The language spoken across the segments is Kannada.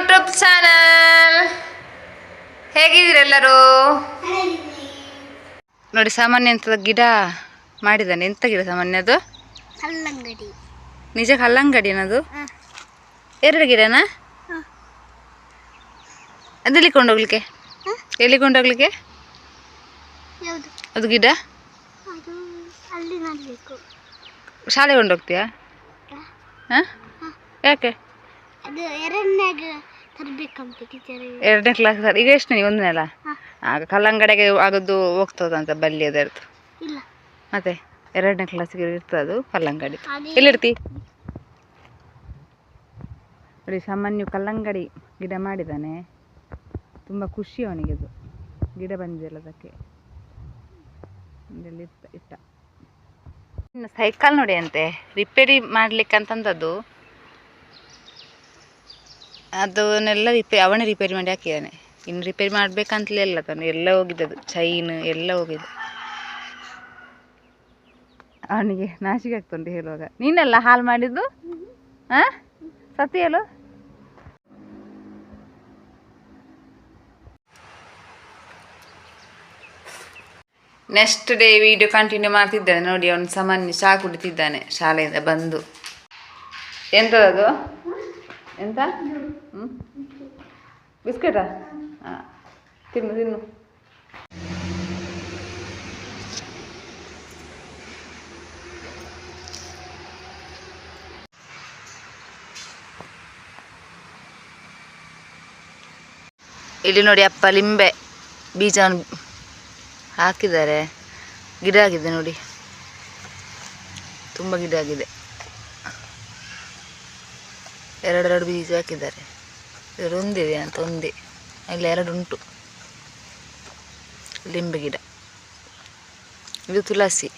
ಯೂಟ್ಯೂಬ್ ಚಾನಲ್ ಹೇಗಿದ್ದೀರೆಲ್ಲರೂ ನೋಡಿ ಸಾಮಾನ್ಯ ಎಂಥದ್ದು ಗಿಡ ಮಾಡಿದ್ದಾನೆ. ಎಂತ ಗಿಡ ಸಾಮಾನ್ಯ ಅದು? ಕಲ್ಲಂಗಡಿ. ನಿಜ ಕಲ್ಲಂಗಡಿನದು. ಎರಡು ಗಿಡನಾ. ಅದೆಲ್ಲಿ ಕೊಂಡೋಗ್ಲಿಕ್ಕೆ? ಎಲ್ಲಿ ಕೊಂಡೋಗ್ಲಿಕ್ಕೆ ಅದು ಗಿಡ? ಶಾಲೆ ಕೊಂಡೋಗ್ತೀಯಾ ಹಾಂ. ಯಾಕೆ? ಅದು ಎರಡನೇ ತರಬೇಕಂತ ಟೀಚರ್ ಎರಡನೇ ಕ್ಲಾಸ್ ಈಗ ಎಷ್ಟು ನೀವು ಒಂದನೇ ಅಲ್ಲ. ಆಗ ಕಲ್ಲಂಗಡಿಗೆ ಆಗೋದು ಹೋಗ್ತದಂತ ಬಲ್ಲಿ ಅದರದ್ದು ಇಲ್ಲ. ಮತ್ತೆ ಎರಡನೇ ಕ್ಲಾಸಿಗೆ ಇರ್ತದೆ ಕಲ್ಲಂಗಡಿ. ಎಲ್ಲಿರ್ತಿ? ನೋಡಿ ಸಾಮಾನ್ಯ ಕಲ್ಲಂಗಡಿ ಗಿಡ ಮಾಡಿದ್ದಾನೆ ತುಂಬ ಖುಷಿ ಅವನಿಗೆ ಅದು. ಗಿಡ ಬಂದಿದೆಯಲ್ಲ ಅದಕ್ಕೆ. ಇಟ್ಟ. ಇನ್ನು ಸೈಕಲ್ ನೋಡಿ ಅಂತೆ. ರಿಪೇರಿ ಮಾಡ್ಲಿಕ್ಕೆ ಅಂತಂದದ್ದು ಅದನ್ನೆಲ್ಲ ರಿಪೇರಿ ಅವನೇ ರಿಪೇರಿ ಮಾಡಿ ಹಾಕಿದ್ದಾನೆ ಇನ್ನು ರಿಪೇರಿ ಮಾಡಬೇಕಂತಲೇ ಇಲ್ಲ ತಾನು ಎಲ್ಲ ಹೋಗಿದ್ದದು. ಚೈನ್ ಎಲ್ಲ ಹೋಗಿದ್ದು. ಅವನಿಗೆ ನಾಶಿಗೆ ಆಗ್ತುಂಟು ಹೇಳುವಾಗ. ನೀನೆಲ್ಲ ಹಾಳು ಮಾಡಿದ್ದು? ಹಾಂ? ಸತ್ಯ ಹೇಳು. ನೆಕ್ಸ್ಟ್ ಡೇ ವಿಡಿಯೋ ಕಂಟಿನ್ಯೂ ಮಾಡ್ತಿದ್ದಾನೆ. ನೋಡಿ ಅವನು ಸಾಮಾನ್ಯ ಚಹಾ ಕುಡಿತಿದ್ದಾನೆ ಶಾಲೆಯಿಂದ ಬಂದು. ಎಂಥದ್ದು ಎಂತ? ಹ್ಞೂ ಬಿಸ್ಕೆಟಾ? ತಿನ್ನು ತಿನ್ನು. ಇಲ್ಲಿ ನೋಡಿ ಅಪ್ಪ ಲಿಂಬೆ ಬೀಜವನ್ನು ಹಾಕಿದ್ದಾರೆ. ಗಿಡ ಆಗಿದೆ ನೋಡಿ. ತುಂಬ ಗಿಡ ಆಗಿದೆ. ಎರಡೆರಡು ಬೀಜ ಹಾಕಿದ್ದಾರೆ. ಇದರೊಂದಿದೆ ಅಂತ ಒಂದೇ. ಅಲ್ಲಿ ಎರಡು ಉಂಟು. ಲಿಂಬೆ ಗಿಡ. ಇದು ತುಳಸಿ.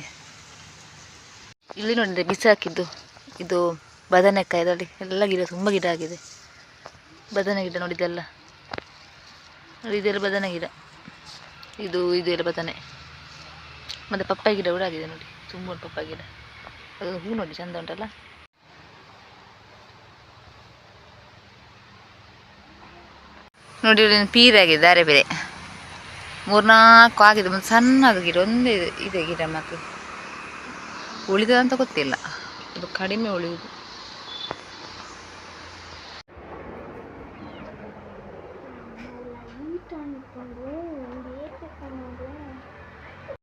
ಇಲ್ಲಿ ನೋಡಿದ್ರೆ ಬಿಸಿ ಹಾಕಿದ್ದು. ಇದು ಬದನೆಕಾಯಿ ಇದರಲ್ಲಿ ಎಲ್ಲ ಗಿಡ, ತುಂಬ ಗಿಡ ಆಗಿದೆ. ಬದನೆ ಗಿಡ ನೋಡಿದ್ದೆಲ್ಲ ನೋಡಿ, ಇದೆಲ್ಲ ಬದನೆ ಗಿಡ. ಇದು ಇದು ಎಲ್ಲ ಬದನೆ. ಮತ್ತು ಪಪ್ಪಾಯಿ ಗಿಡ ಕೂಡ ಆಗಿದೆ ನೋಡಿ. ತುಂಬ ಪಪ್ಪಾಯ ಗಿಡ. ಅದು ಹೂ ನೋಡಿ, ಚಂದ ಉಂಟಲ್ಲ? ನೋಡಿ ಇವ್ರು ಪೀರ್ ಆಗಿದೆ ದಾರೆ ಬೇರೆ ಮೂರ್ನಾಲ್ಕು ಆಗಿದೆ ಒಂದು ಸಣ್ಣದು ಗಿಡ ಒಂದೇ ಇದೆ ಗಿಡ ಮಾತ್ರ ಉಳಿದದಂತ ಗೊತ್ತಿಲ್ಲ ಅದು ಕಡಿಮೆ ಉಳಿಯುದು